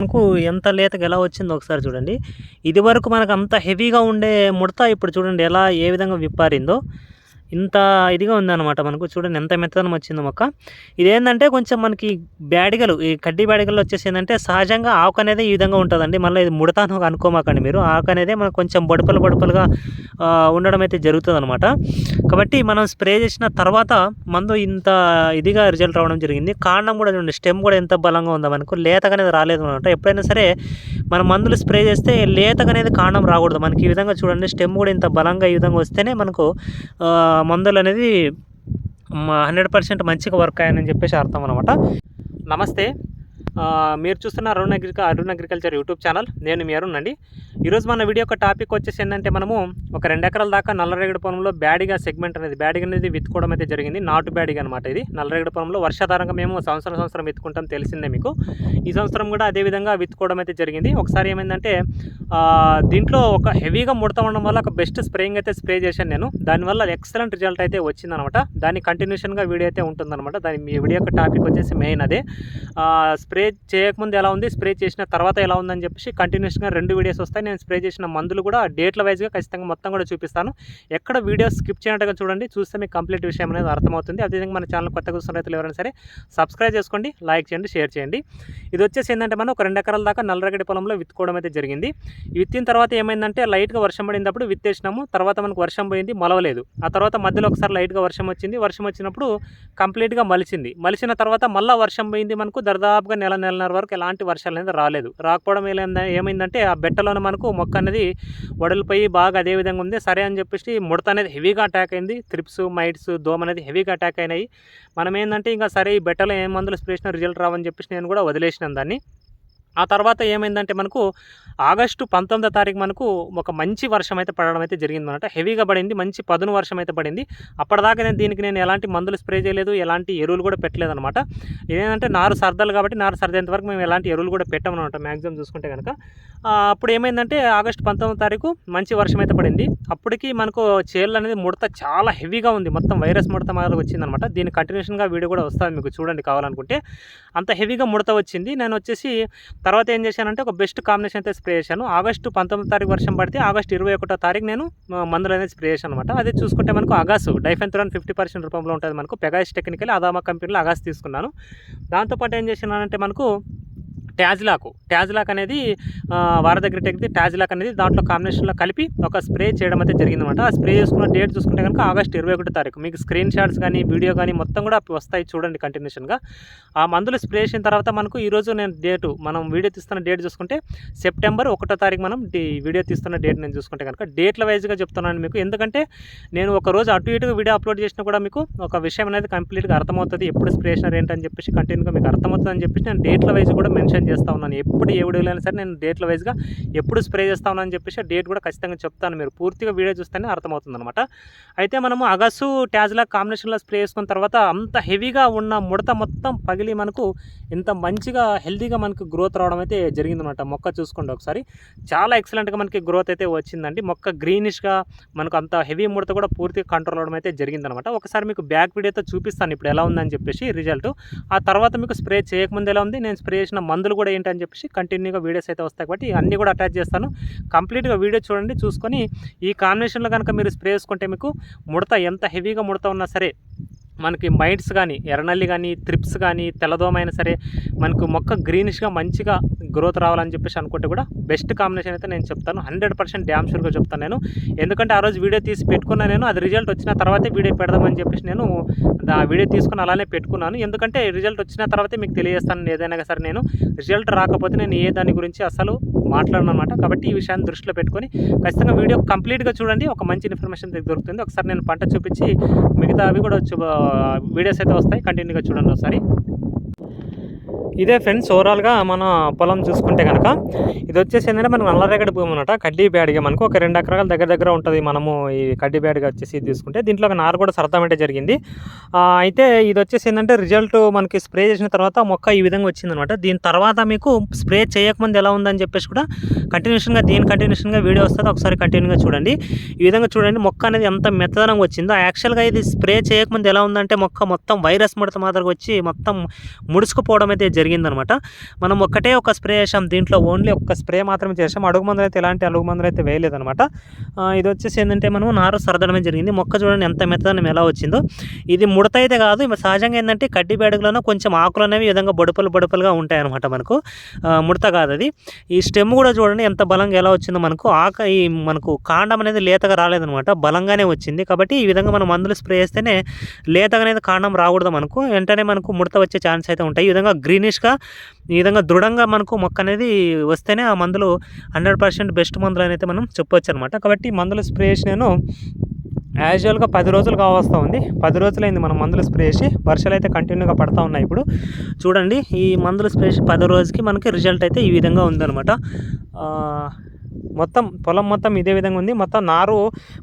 మనకు ఎంత లేతగా ఎలా వచ్చిందో ఒకసారి చూడండి. ఇది వరకు మనకు అంత హెవీగా ఉండే ముడత ఇప్పుడు చూడండి ఎలా ఏ విధంగా విప్పారిందో. ఇంత ఇదిగా ఉందన్నమాట మనకు చూడండి ఎంత మెత్తదనం వచ్చిందో మొక్క. ఇదేంటంటే కొంచెం మనకి బ్యాడిగలు ఈ కడ్డీ బ్యాడిగలు వచ్చేసి ఏంటంటే సహజంగా ఆకు అనేది ఈ విధంగా ఉంటుందండి. మళ్ళీ ఇది ముడతాను అనుకోమాకండి మీరు. ఆకు అనేది మనకు కొంచెం బొడపలు బొడపలుగా ఉండడం అయితే జరుగుతుంది అనమాట కాబట్టి మనం స్ప్రే చేసిన తర్వాత మందు ఇంత ఇదిగా రిజల్ట్ రావడం జరిగింది. కాండం కూడా చూడండి స్టెమ్ కూడా ఎంత బలంగా ఉందో మనకు లేతగా అనేది రాలేదు అనమాట ఎప్పుడైనా సరే మనం మందులు స్ప్రే చేస్తే లేతగా అనేది కాండం రాకూడదు. మనకి ఈ విధంగా చూడండి స్టెమ్ కూడా ఇంత బలంగా ఈ విధంగా వస్తేనే మనకు మందులు అనేది హండ్రెడ్ పర్సెంట్ మంచిగా వర్క్ అయ్యాయని చెప్పేసి అర్థం అనమాట నమస్తే. మీరు చూస్తున్న Arun అగ్రిక Arun agriculture YouTube channel నేను మీ అరుణ్ అండి. ఈరోజు మన వీడియో యొక్క టాపిక్ వచ్చేసి ఏంటంటే మనము ఒక రెండు ఎకరాల దాకా నల్లరేగడి పొలంలో బ్యాడిగా సెగ్మెంట్ అనేది బ్యాడిగ అనేది విత్తుకోవడం అయితే జరిగింది. నాటు బ్యాడిగ అనమాట ఇది. నల్లరేగడి పొలంలో వర్షాధారంగా మేము సంవత్సరం సంవత్సరం విత్తుకుంటాం తెలిసిందే మీకు. ఈ సంవత్సరం కూడా అదే విధంగా విత్తుకోవడం అయితే జరిగింది. ఒకసారి ఏమైందంటే దీంట్లో ఒక హెవీగా ముడత ఉండడం వల్ల ఒక బెస్ట్ స్ప్రేయింగ్ అయితే స్ప్రే చేశాను నేను. దానివల్ల ఎక్సలెంట్ రిజల్ట్ అయితే వచ్చిందనమాట దాని కంటిన్యూషన్గా వీడియో అయితే ఉంటుందన్నమాట. దాని మీ వీడియో యొక్క టాపిక్ వచ్చేసి మెయిన్ అదే. స్ప్రే చేయకముందు ఎలా ఉంది స్ప్రే చేసిన తర్వాత ఎలా ఉందని చెప్పేసి కంటిన్యూస్గా రెండు వీడియోస్ వస్తాయి. నేను స్ప్రే చేసిన మందులు కూడా డేట్ల వైజ్గా ఖచ్చితంగా మొత్తం కూడా చూపిస్తాను. ఎక్కడ వీడియో స్కిప్ చేయనట్టుగా చూడండి చూస్తే మీకు కంప్లీట్ విషయం అనేది అర్థమవుతుంది. అదేవిధంగా మన ఛానల్ కొత్త కూర్చున్న రైతులు ఎవరైనా సరే సబ్స్క్రైబ్ చేసుకోండి లైక్ చేయండి షేర్ చేయండి. ఇది వచ్చేసి ఏంటంటే మనం ఒక రెండు ఎకరాల దాకా నల్లరగడి పొలంలో విత్తుకోవడం అయితే జరిగింది. విత్తిన తర్వాత ఏమైందంటే లైట్గా వర్షం పడినప్పుడు విత్తేసినాము. తర్వాత మనకు వర్షం పోయింది మొలవలేదు. ఆ తర్వాత మధ్యలో ఒకసారి లైట్గా వర్షం వచ్చింది. వర్షం వచ్చినప్పుడు కంప్లీట్గా మలిచింది. మలిచిన తర్వాత మళ్ళీ వర్షం పోయింది మనకు. దర్దాపుగా నెల నెలన్నర వరకు ఎలాంటి వర్షాలు అనేది రాలేదు. రాకపోవడం ఏమైందంటే ఆ బెట్టలోనే మనకు మొక్క అనేది వడలిపోయి బాగా అదే విధంగా ఉంది. సరే అని చెప్పేసి ముడత అనేది హెవీగా అటాక్ అయింది. త్రిప్స్ మైట్స్ దోమ అనేది హెవీగా అటాక్ అయినాయి. మనం ఏంటంటే ఇంకా సరే ఈ బెట్టలో ఏం మందులు స్ప్రేషన్ రిజల్ట్ రావని చెప్పేసి నేను కూడా వదిలేసినాను దాన్ని. ఆ తర్వాత ఏమైందంటే మనకు ఆగస్టు పంతొమ్మిదో తారీఖు మనకు ఒక మంచి వర్షం అయితే పడడం అయితే జరిగింది అనమాట హెవీగా పడింది మంచి పదును వర్షం అయితే పడింది. అప్పటిదాకా నేను దీనికి నేను ఎలాంటి మందులు స్ప్రే చేయలేదు ఎలాంటి ఎరువులు కూడా పెట్టలేదు అనమాట ఏంటంటే నారు సర్దాలు కాబట్టి నారు సర్దేంత వరకు మేము ఎలాంటి ఎరువులు కూడా పెట్టామన్నమాట మ్యాక్సిమం చూసుకుంటే కనుక అప్పుడు ఏమైందంటే ఆగస్టు పంతొమ్మిదో తారీఖు మంచి వర్షం అయితే పడింది. అప్పటికి మనకు చేళ్ళు అనేది ముడత చాలా హెవీగా ఉంది. మొత్తం వైరస్ ముడత మాదిరి వచ్చిందనమాట దీని కంటిన్యూషన్గా వీడియో కూడా వస్తుంది మీకు చూడండి కావాలనుకుంటే. అంత హెవీగా ముడత వచ్చింది. నేను వచ్చేసి తర్వాత ఏం చేశానంటే ఒక బెస్ట్ కాంబినేషన్ అయితే స్ప్రే చేశాను. ఆగస్టు పంతొమ్మిది తారీఖు వర్షం పడితే ఆగస్టు ఇరవై ఒకటో తారీఖు నేను మందులు అనేది స్ప్రే చేశాను అనమాట అది చూసుకుంటే మనకు అగాసు డైఫెన్థ్రాన్ ఫిఫ్టీ పర్సెంట్ రూపంలో ఉంటుంది మనకు. పెగాస్ టెక్నికల్ అదామా కంపెనీలో అగాస్ తీసుకున్నాను. దాంతోపాటు ఏం చేశానంటే మనకు ట్యాజ్లాక్. ట్యాజ్లాక్ అనేది వార దగ్గర టెక్కి ట్యాజ్లాక్ అనేది దాంట్లో కాంబినేషన్లో కలిపి ఒక స్ప్రే చేయడం అయితే జరిగిందన్నమాట. ఆ స్ప్రే చేసుకున్న డేట్ చూసుకుంటే కనుక ఆగస్ట్ ఇరవై ఒకటో తారీఖు. మీకు స్క్రీన్ షాట్స్ కానీ వీడియో కానీ మొత్తం కూడా వస్తాయి చూడండి కంటిన్యూషన్గా. ఆ మందులు స్ప్రే చేసిన తర్వాత మనకు ఈరోజు నేను డేటు మనం వీడియో తీస్తున్న డేట్ చూసుకుంటే సెప్టెంబర్ ఒకటో తారీఖు మనం వీడియో తీస్తున్న డేట్ నేను చూసుకుంటే కనుక. డేట్ల వైజ్గా చెప్తున్నాను మీకు. ఎందుకంటే నేను ఒక రోజు అటు ఇటుగా వీడియో అప్లోడ్ చేసినా కూడా మీకు ఒక విషయం అనేది కంప్లీట్గా అర్థమవుతుంది. ఎప్పుడు స్ప్రే చేసినారు ఏంటని చెప్పేసి కంటిన్యూగా మీకు అర్థమవుతుంది అని చెప్పేసి నేను డేట్ల వైజ్ కూడా మెన్షన్ చేస్తా ఉన్నాను. ఎప్పుడు ఏ వీడియోలో అయినా సరే నేను డేట్ల వైజ్గా ఎప్పుడు స్ప్రే చేస్తా ఉన్నాను చెప్పేసి డేట్ కూడా ఖచ్చితంగా చెప్తాను. మీరు పూర్తిగా వీడియో చూస్తేనే అర్థమవుతుంది అనమాట అయితే మనము అగస్సు ట్యాజ్లా కాంబినేషన్లో స్ప్రే చేసుకున్న తర్వాత అంత హెవీగా ఉన్న ముడత మొత్తం పగిలి మనకు ఇంత మంచిగా హెల్తీగా మనకు గ్రోత్ రావడం అయితే జరిగిందనమాట మొక్క చూసుకోండి ఒకసారి. చాలా ఎక్సలెంట్గా మనకి గ్రోత్ అయితే వచ్చిందండి. మొక్క గ్రీనిష్గా మనకు అంత హెవీ ముడత కూడా పూర్తిగా కంట్రోల్ అవడం అయితే జరిగిందనమాట ఒకసారి మీకు బ్యాక్ వీడియోతో చూపిస్తాను. ఇప్పుడు ఎలా ఉందని చెప్పేసి రిజల్ట్. ఆ తర్వాత మీకు స్ప్రే చేయకముందు ఎలా ఉంది? నేను స్ప్రే చేసిన మందులు కూడా ఏంటని చెప్పేసి కంటిన్యూగా వీడియోస్ అయితే వస్తాయి కాబట్టి అన్నీ కూడా అటాచ్ చేస్తాను. కంప్లీట్గా వీడియో చూడండి చూసుకొని ఈ కాంబినేషన్లో కనుక మీరు స్ప్రే చేసుకుంటే మీకు ముడత ఎంత హెవీగా ముడత ఉన్నా సరే మనకి మైట్స్ కానీ ఎర్రనల్లి కానీ త్రిప్స్ కానీ తెల్లదోమైనా సరే మనకు మొక్క గ్రీనిష్గా మంచిగా గ్రోత్ రావాలని చెప్పేసి అనుకుంటే కూడా బెస్ట్ కాంబినేషన్ అయితే నేను చెప్తాను. హండ్రెడ్ పర్సెంట్ డ్యామ్ షూర్గా చెప్తాను నేను. ఎందుకంటే ఆ రోజు వీడియో తీసి పెట్టుకున్నా నేను అది రిజల్ట్ వచ్చిన తర్వాతే వీడియో పెడదామని చెప్పేసి నేను ఆ వీడియో తీసుకుని అలానే పెట్టుకున్నాను. ఎందుకంటే రిజల్ట్ వచ్చిన తర్వాతే మీకు తెలియజేస్తాను ఏదైనా సరే నేను. రిజల్ట్ రాకపోతే నేను ఏ దాని గురించి అసలు మాట్లాడను అనమాట. కాబట్టి ఈ విషయాన్ని దృష్టిలో పెట్టుకొని ఖచ్చితంగా వీడియో కంప్లీట్గా చూడండి. ఒక మంచి ఇన్ఫర్మేషన్ దొరుకుతుంది. ఒకసారి నేను పంట చూపించి మిగతా అవి కూడా చూ- వీడియోస్ అయితే వస్తాయి. కంటిన్యూగా చూడండి ఒకసారి. ఇదే ఫ్రెండ్స్ ఓవరాల్గా మన పొలం చూసుకుంటే కనుక ఇది వచ్చేసి ఏంటంటే మనకు నల్లరేగడి భూమి అనమాట కడ్డీ బ్యాడ్గా మనకు ఒక రెండు ఎకరాల దగ్గర దగ్గర ఉంటుంది మనము ఈ కడ్డీ బ్యాడ్గా వచ్చేసి ఇది తీసుకుంటే దీంట్లో ఒక నారు కూడా సరదామంటే జరిగింది. అయితే ఇది వచ్చేసి ఏంటంటే రిజల్ట్ మనకి స్ప్రే చేసిన తర్వాత మొక్క ఈ విధంగా వచ్చిందనమాట దీని తర్వాత మీకు స్ప్రే చేయకముందు ఎలా ఉందని చెప్పేసి కూడా కంటిన్యూషన్గా దీని కంటిన్యూషన్గా వీడియో వస్తుంది. ఒకసారి కంటిన్యూగా చూడండి. ఈ విధంగా చూడండి మొక్క అనేది ఎంత మెత్తదనంగా వచ్చిందో. యాక్చువల్గా ఇది స్ప్రే చేయకముందు ఎలా ఉందంటే మొక్క మొత్తం వైరస్ ముడత మాదిరిగా వచ్చి మొత్తం ముడుచుకుపోవడం అయితే జరిగిందనమాట. మనం ఒక్కటే ఒక స్ప్రే చేసాం దీంట్లో ఓన్లీ ఒక్క స్ప్రే మాత్రమే చేసాం అడుగు మందులు అయితే ఎలాంటి అడుగు మందులు అయితే వేయలేదనమాట ఇది వచ్చేసి ఏంటంటే మనం నారు సరదడమే జరిగింది. మొక్క చూడండి ఎంత మెత్తదనం ఎలా వచ్చిందో. ఇది ముడత అయితే కాదు సహజంగా ఏంటంటే కడ్డి బేడగలోనూ కొంచెం ఆకులు అనేవి ఈ విధంగా బొడుపలు బొడుపలుగా ఉంటాయి అనమాట మనకు ముడత కాదు అది. ఈ స్టెమ్ కూడా చూడండి ఎంత బలంగా ఎలా వచ్చిందో మనకు. ఆక ఈ మనకు కాండం అనేది లేతగా రాలేదనమాట. బలంగానే వచ్చింది. కాబట్టి ఈ విధంగా మనం మందులు స్ప్రే చేస్తేనే లేతగా అనేది కాండం రాకూడదు మనకు. వెంటనే మనకు ముడత వచ్చే ఛాన్స్ అయితే ఉంటాయి. ఈ విధంగా గ్రీనిష్గా ఈ విధంగా దృఢంగా మనకు మొక్క అనేది వస్తేనే ఆ మందులు హండ్రెడ్ పర్సెంట్ బెస్ట్ మందులు అనేది మనం చెప్పొచ్చు అనమాట కాబట్టి మందులు స్ప్రే చేసి నేను యాజువల్గా పది రోజులు కావస్తూ ఉంది. పది రోజులైంది మనం మందులు స్ప్రే చేసి వర్షాలు అయితే కంటిన్యూగా పడతా ఉన్నాయి ఇప్పుడు. చూడండి ఈ మందులు స్ప్రే చేసి పది రోజుకి మనకి రిజల్ట్ అయితే ఈ విధంగా ఉందన్నమాట. మొత్తం పొలం మొత్తం ఇదే విధంగా ఉంది. మొత్తం నారు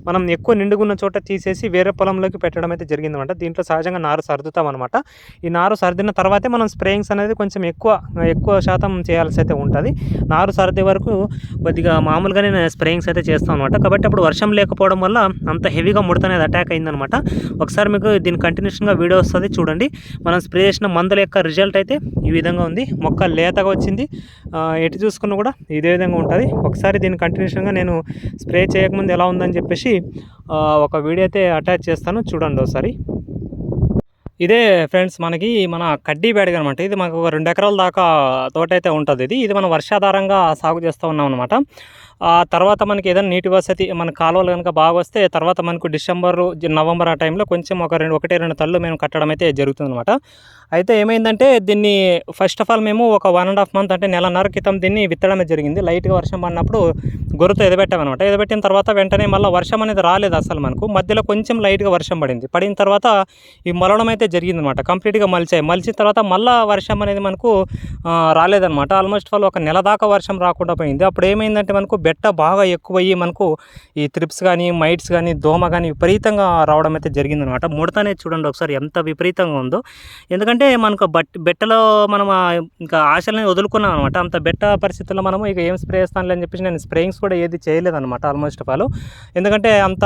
మనం ఎక్కువ నిండుగున్న చోట తీసేసి వేరే పొలంలోకి పెట్టడం అయితే జరిగిందన్నమాట దీంట్లో సహజంగా నారు సర్దుతాం అనమాట ఈ నారు సర్దిన తర్వాతే మనం స్ప్రేయింగ్స్ అనేది కొంచెం ఎక్కువ ఎక్కువ శాతం చేయాల్సి అయితే ఉంటుంది. నారు సర్దే వరకు కొద్దిగా మామూలుగానే నేను స్ప్రేయింగ్స్ అయితే చేస్తాం అనమాట కాబట్టి అప్పుడు వర్షం లేకపోవడం వల్ల అంత హెవీగా ముడత అనేది అటాక్ అయిందనమాట. ఒకసారి మీకు దీని కంటిన్యూషన్గా వీడియో వస్తుంది చూడండి. మనం స్ప్రే చేసిన మందుల యొక్క రిజల్ట్ అయితే ఈ విధంగా ఉంది. మొక్క లేతగా వచ్చింది. ఎటు చూసుకున్నా కూడా ఇదే విధంగా ఉంటుంది. ఒకసారి దీన్ని కంటిన్యూషన్గా నేను స్ప్రే చేయకముందు ఎలా ఉందని చెప్పేసి ఒక వీడియో అయితే అటాచ్ చేస్తాను. చూడండి ఒకసారి. ఇదే ఫ్రెండ్స్ మనకి మన కడ్డీ బేడగ అనమాట ఇది మనకు ఒక రెండు ఎకరాల దాకా తోట అయితే ఉంటుంది ఇది. ఇది మనం వర్షాధారంగా సాగు చేస్తూ ఉన్నాం అనమాట ఆ తర్వాత మనకి ఏదైనా నీటి వసతి మన కాలువలు కనుక బాగా వస్తే తర్వాత మనకు డిసెంబర్ నవంబర్ ఆ టైంలో కొంచెం ఒక రెండు ఒకటి రెండు తల్లు మేము కట్టడం అయితే జరుగుతుంది అనమాట అయితే ఏమైందంటే దీన్ని ఫస్ట్ ఆఫ్ ఆల్ మేము ఒక వన్ అండ్ హాఫ్ మంత్ అంటే నెలన్నర క్రితం దీన్ని విత్తడమే జరిగింది. లైట్గా వర్షం పడినప్పుడు గొర్రెతో ఎదబెట్టామన్నమాట. ఎదబెట్టిన తర్వాత వెంటనే మళ్ళీ వర్షం అనేది రాలేదు అసలు మనకు. మధ్యలో కొంచెం లైట్గా వర్షం పడింది. పడిన తర్వాత ఈ మలడం అయితే జరిగిందనమాట కంప్లీట్గా మలిచాయి. మలిచిన తర్వాత మళ్ళీ వర్షం అనేది మనకు రాలేదనమాట ఆల్మోస్ట్ వాళ్ళు ఒక నెల దాకా వర్షం రాకుండా పోయింది. అప్పుడు ఏమైందంటే మనకు బెట్ట బాగా ఎక్కువయ్యి మనకు ఈ త్రిప్స్ కానీ మైట్స్ కానీ దోమ కానీ విపరీతంగా రావడం అయితే జరిగిందనమాట ముడతనే చూడండి ఒకసారి ఎంత విపరీతంగా ఉందో. ఎందుకంటే మనకు బట్ బెట్టలో మనం ఇంకా ఆశలని వదులుకున్నాం అనమాట అంత బెట్ట పరిస్థితుల్లో మనము ఇక ఏం స్ప్రే చేస్తానులే అని చెప్పేసి నేను స్ప్రేయింగ్స్ కూడా ఏది చేయలేదన్నమాట ఆల్మోస్ట్ ఆఫ్ ఆల్ ఎందుకంటే అంత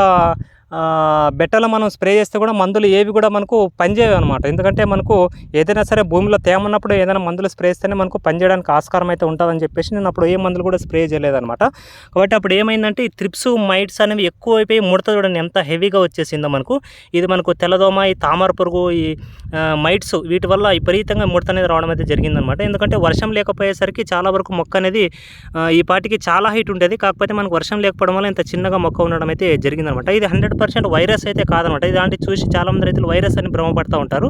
బెట్టలో మనం స్ప్రే చేస్తే కూడా మందులు ఏవి కూడా మనకు పనిచేయవు అనమాట ఎందుకంటే మనకు ఏదైనా సరే భూమిలో తేమ ఉన్నప్పుడు ఏదైనా మందులు స్ప్రే చేస్తేనే మనకు పనిచేయడానికి ఆస్కారం అయితే ఉంటుందని చెప్పేసి నేను అప్పుడు ఏ మందులు కూడా స్ప్రే చేయలేదన్నమాట. కాబట్టి అప్పుడు ఏమైందంటే ఈ త్రిప్స్ మైట్స్ అనేవి ఎక్కువ అయిపోయి ముడత చూడండి ఎంత హెవీగా వచ్చేసిందో మనకు. ఇది మనకు తెల్లదోమ ఈ తామర పురుగు ఈ మైట్స్ వీటి వల్ల విపరీతంగా ముడత అనేది రావడం అయితే జరిగిందనమాట ఎందుకంటే వర్షం లేకపోయేసరికి చాలా వరకు మొక్క అనేది ఈ పాటికి చాలా హైట్ ఉండేది. కాకపోతే మనకు వర్షం లేకపోవడం వల్ల ఇంత చిన్నగా మొక్క ఉండడం అయితే జరిగిందనమాట ఇది హండ్రెడ్ పర్సెంట్ వైరస్ అయితే కాదనమాట. ఇలాంటి చూసి చాలామంది రైతులు వైరస్ అని భ్రమపడుతూ ఉంటారు.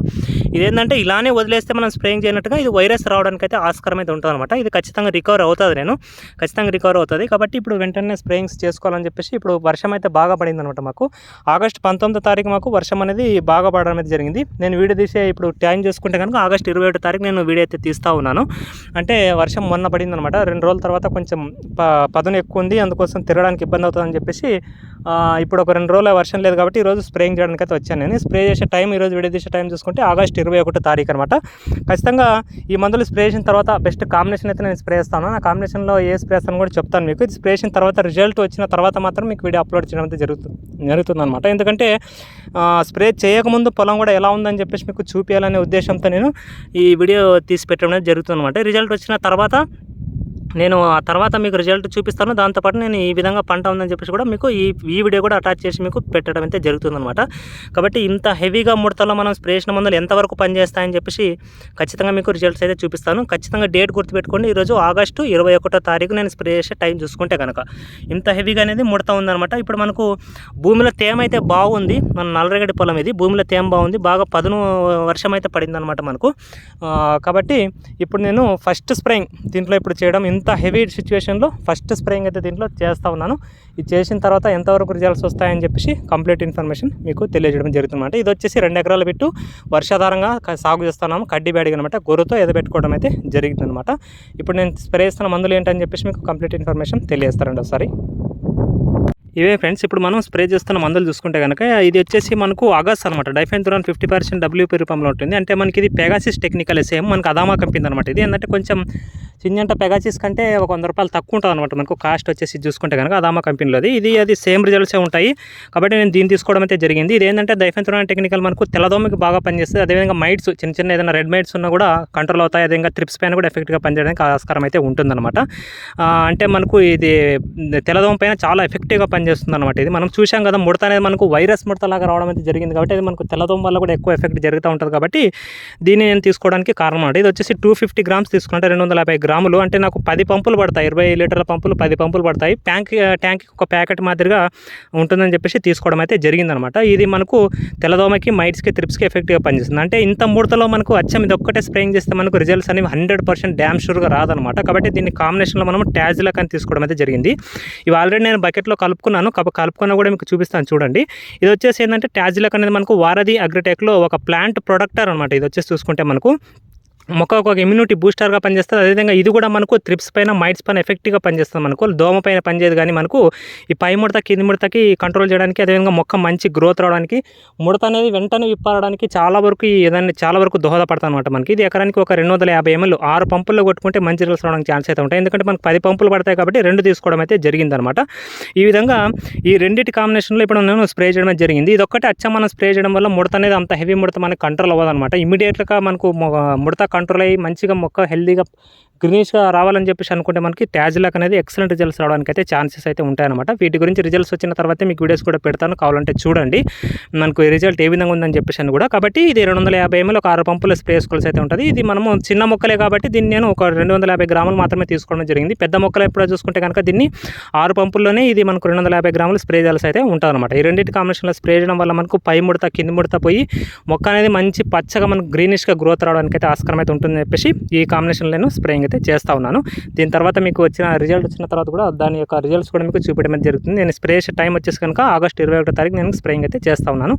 ఇదేంటంటే ఇలానే వదిలేస్తే మనం స్ప్రేయింగ్ చేయనట్టుగా ఇది వైరస్ రావడానికి అయితే ఆస్కారం అయితే ఉంటుంది అనమాట ఇది ఖచ్చితంగా రికవర్ అవుతుంది నేను. ఖచ్చితంగా రికవర్ అవుతుంది. కాబట్టి ఇప్పుడు వెంటనే స్ప్రేయింగ్స్ చేసుకోవాలని చెప్పేసి ఇప్పుడు వర్షం అయితే బాగా పడింది అనమాట మాకు. ఆగస్ట్ పంతొమ్మిదో తారీఖు మాకు వర్షం అనేది బాగా పడడం అయితే జరిగింది. నేను వీడియో తీసే ఇప్పుడు టైం చేసుకుంటే కనుక ఆగస్ట్ ఇరవై ఒకటో తారీఖు నేను వీడియో అయితే తీస్తూ ఉన్నాను. అంటే వర్షం మొన్న పడింది అనమాట రెండు రోజుల తర్వాత కొంచెం ప పదును ఎక్కువ ఉంది. అందుకోసం తిరగడానికి ఇబ్బంది అవుతుందని చెప్పేసి ఇప్పుడు ఒక రెండు రోజులు వర్షం లేదు కాబట్టి ఈరోజు స్ప్రేయింగ్ చేయడానికి అయితే వచ్చాను నేను. స్ప్రే చేసే టైం ఈరోజు విడదీసే తీసే టైం చూసుకుంటే ఆగస్ట్ ఇరవై ఒకటో తారీఖు అనమాట ఖచ్చితంగా ఈ మందులు స్ప్రే చేసిన తర్వాత బెస్ట్ కాంబినేషన్ అయితే నేను స్ప్రే చేస్తాను. ఆ కాంబినేషన్లో ఏ స్ప్రే చేస్తాను కూడా చెప్తాను మీకు. ఇది స్ప్రే చేసిన తర్వాత రిజల్ట్ వచ్చిన తర్వాత మాత్రం మీకు వీడియో అప్లోడ్ చేయడం అయితే జరుగుతుంది జరుగుతుంది అనమాట ఎందుకంటే స్ప్రే చేయకముందు పొలం కూడా ఎలా ఉందని చెప్పేసి మీకు చూపించాలనే ఉద్దేశంతో నేను ఈ వీడియో తీసి పెట్టడం అనేది జరుగుతుంది అనమాట రిజల్ట్ వచ్చిన తర్వాత నేను ఆ తర్వాత మీకు రిజల్ట్ చూపిస్తాను. దాంతోపాటు నేను ఈ విధంగా పంట ఉందని చెప్పేసి కూడా మీకు ఈ ఈ వీడియో కూడా అటాచ్ చేసి మీకు పెట్టడం అయితే జరుగుతుందన్నమాట. కాబట్టి ఇంత హెవీగా ముడతలో మనం స్ప్రే చేసిన మందులు ఎంతవరకు పనిచేస్తాయని చెప్పేసి ఖచ్చితంగా మీకు రిజల్ట్స్ అయితే చూపిస్తాను. ఖచ్చితంగా డేట్ గుర్తుపెట్టుకోండి. ఈరోజు ఆగస్టు ఇరవై ఒకటో తారీఖు నేను స్ప్రే చేసే టైం చూసుకుంటే కనుక ఇంత హెవీగా అనేది ముడత ఉందన్నమాట. ఇప్పుడు మనకు భూమిలో తేమ అయితే బాగుంది. మన నల్లరేగడి పొలం ఇది. భూమిలో తేమ బాగుంది. బాగా పదును వర్షం అయితే పడిందనమాట మనకు. కాబట్టి ఇప్పుడు నేను ఫస్ట్ స్ప్రేయింగ్ దీంట్లో ఇప్పుడు చేయడం ఇంత హెవీ సిచ్యువేషన్లో ఫస్ట్ స్ప్రేయింగ్ అయితే దీంట్లో చేస్తూ ఉన్నాను. ఇది చేసిన తర్వాత ఎంతవరకు రిజల్ట్స్ వస్తాయని చెప్పేసి కంప్లీట్ ఇన్ఫర్మేషన్ మీకు తెలియజేయడం జరుగుతుందన్నమాట. ఇది వచ్చేసి రెండు ఎకరాల పెట్టు వర్షాధారంగా సాగు చేస్తున్నాము. కడ్డీ బ్యాడిగా అనమాట గొర్రెతో ఎదబెట్టుకోవడం అయితే జరిగిందనమాట ఇప్పుడు నేను స్ప్రే చేస్తున్న మందులు ఏంటని చెప్పేసి మీకు కంప్లీట్ ఇన్ఫర్మేషన్ తెలియజేస్తారండి ఒకసారి ఇవే ఫ్రెండ్స్ ఇప్పుడు మనం స్ప్రే చేస్తున్న మందులు చూసుకుంటే కనుక ఇది వచ్చేసి మనకు అగస్ అనమాట diafenthiuron fifty percent WP రూపంలో ఉంటుంది. అంటే మనకి ఇది పెగాసిస్ టెక్నికల్ సేమ్ మనకు అదామా కంపెనీ అనమాట ఇది. ఏంటంటే కొంచెం సింజంట పెగాసిస్ కంటే ఒక వంద రూపాయలు తక్కువ ఉంటుంది అనమాట మనకు కాస్ట్ వచ్చేసి చూసుకుంటే కనుక అదామా కంపెనీలోది ఇది అది సేమ్ రిజల్ట్సే ఉంటాయి. కాబట్టి నేను దీన్ని తీసుకోవడం అయితే జరిగింది. ఇది ఏంటంటే డైఫెన్ తురాన్ టెక్నికల్ మనకు తెల్లదోమకి బాగా పనిచేస్తుంది. అదేవిధంగా మైట్స్ చిన్న చిన్న ఏదైనా రెడ్ మైట్స్ ఉన్నా కూడా కంట్రోల్ అవుతాయి. అదేవిధంగా ట్రిప్స్ పైన కూడా ఎఫెక్ట్గా పనిచేయడానికి ఆస్కారం అయితే ఉంటుందన్నమాట. అంటే మనకు ఇది తెల్లదోమ పైన చాలా ఎఫెక్టివ్గా పనిచేస్తుంది అనమాట ఇది మనం చూసాం కదా ముడత అనేది మనకు వైరస్ ముడతలాగా రావడం అయితే జరిగింది కాబట్టి అది మనకు తెల్లదోమ వల్ల కూడా ఎక్కువ ఎఫెక్ట్ జరుగుతూ ఉంటుంది కాబట్టి దీన్ని నేను తీసుకోవడానికి కారణం అంటే ఇది వచ్చేసి టూ ఫిఫ్టీ గ్రామ్స్ తీసుకుంటే రెండు వందల యాభై గ్రాములు. అంటే నాకు పది పంపులు పడతాయి ఇరవై లీటర్ల పంపులు పది పంపులు పడతాయి. ట్యాంక్ ట్యాంక్కి ఒక ప్యాకెట్ మాదిరిగా ఉంటుందని చెప్పేసి తీసుకోవడం అయితే జరిగిందనమాట ఇది మనకు తెల్లదోమకి మైట్స్కి త్రిప్స్కి ఎఫెక్ట్గా పనిచేస్తుంది. అంటే ఇంత ముడతలో మనకు అచ్చం ఇది ఒక్కటే స్ప్రేయింగ్ చేస్తే మనకు రిజల్ట్స్ అనేవి హండ్రెడ్ పర్సెంట్ డ్యామ్ షూర్గా రాదనమాట కాబట్టి దీన్ని కాంబినేషన్లో మనం ట్యాజ్లకు అని తీసుకోవడం అయితే జరిగింది. ఇవి ఆల్రెడీ నేను బకెట్లో కలుపుకున్నాను. కలుపుకున్నా కూడా మీకు చూపిస్తాను చూడండి. ఇది వచ్చేసి ఏంటంటే ట్యాజ్లకు అనేది మనకు వారధి అగ్రిటెక్లో ఒక ప్లాంట్ ప్రొడక్టర్ అనమాట ఇది వచ్చేసి చూసుకుంటే మనకు మొక్కకు ఒక ఇమ్యూనిటీ బూస్టర్గా పనిచేస్తుంది. అదేవిధంగా ఇది కూడా మనకు త్రిప్స్ పైన మైట్స్ పైన ఎఫెక్టివ్గా పనిచేస్తుంది మనకు. దోమ పైన పనిచేయదు కానీ మనకు ఈ పై ముడత కింది ముడతకి కంట్రోల్ చేయడానికి అదేవిధంగా మొక్క మంచి గ్రోత్ రావడానికి ముడత అనేది వెంటనే విప్పారడానికి చాలా వరకు ఈ ఏదైనా చాలా వరకు దోహదపడుతుంది అనమాట మనకి. ఇది ఎకరానికి ఒక రెండు వందల యాభై ఎంఎల్ ఆరు పంపుల్లో కొట్టుకుంటే మంచి రిల్స్ రావడానికి ఛాన్స్ అయితే ఉంటాయి. ఎందుకంటే మనకు పది పంపులు పడతాయి కాబట్టి రెండు తీసుకోవడం అయితే జరిగిందనమాట ఈ విధంగా ఈ రెండింటి కాంబినేషన్లో ఇప్పుడు నేను స్ప్రే చేయడం జరిగింది. ఇది ఒక్కటి అచ్చ మనం స్ప్రే చేయడం వల్ల ముడత అనేది అంత హెవీ ముడత మనకి కంట్రోల్ అవ్వదన్నమాట. ఇమీడియట్గా మనకు ముడత కంట్రోల్ అయ్యి మంచిగా మొక్క హెల్దీగా గ్రీనిష్గా రావాలని చెప్పేసి అనుకుంటే మనకి ట్యాజ్లాక్ అనేది ఎక్సలెంట్ రిజల్ట్స్ రావడానికి అయితే ఛాన్సెస్ అయితే ఉంటాయన్నమాట. వీటి గురించి రిజల్ట్స్ వచ్చిన తర్వాత మీకు వీడియోస్ కూడా పెడతాను. కావాలంటే చూడండి. మనకు రిజల్ట్ ఏ విధంగా ఉందని చెప్పేసి అని కూడా. కాబట్టి ఇది రెండు వందల యాభై ఎంఎల్ ఒక ఆరు పంపుల స్ప్రే చేసుకోవాల్సి అయితే ఉంటుంది. ఇది మనము చిన్న మొక్కలే కాబట్టి దీన్ని నేను ఒక రెండు వందల యాభై గ్రాములు మాత్రమే తీసుకోవడం జరిగింది. పెద్ద మొక్కలు ఎప్పుడో చూసుకుంటే కనుక దీన్ని ఆరు పంపుల్లోనే ఇది మనకు రెండు వందల యాభై గ్రాములు స్ప్రే చేయాల్సి అయితే ఉంటుందన్నమాట. ఈ రెండింటి కాంబినేషన్లో స్ప్రే చేయడం వల్ల మనకు పై ముడత కింది ముడత పోయి మొక్క అనేది మంచి పచ్చగా మనకు గ్రీనిష్గా గ్రోత్ రావడానికి అయితే ఆస్కారం అయితే ఉంటుందని చెప్పేసి ఈ కాంబినేషన్లో నేను స్ప్రేయింగ్ అయితే చేస్తూ ఉన్నాను. దీని తర్వాత మీకు వచ్చిన రిజల్ట్ వచ్చిన తర్వాత కూడా దాని యొక్క రిజల్ట్స్ కూడా మీకు చూపించడం జరుగుతుంది. నేను స్ప్రే చేసే టైం వచ్చేసి కనుక ఆగస్ట్ ఇరవై ఒకటో తారీఖు నేను స్ప్రేయింగ్ అయితే చేస్తూ ఉన్నాను.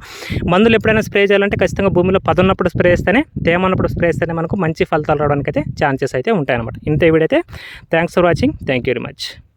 మందులు ఎప్పుడైనా స్ప్రే చేయాలంటే ఖచ్చితంగా భూమిలో పదున్నప్పుడు స్ప్రే చేస్తేనే తేమ ఉన్నప్పుడు స్ప్రే చేస్తేనే మనకు మంచి ఫలితాలు రావడానికి అయితే ఛాన్సెస్ అయితే ఉంటాయన్నమాట. ఇంత వీడైతే thanks for watching thank you very much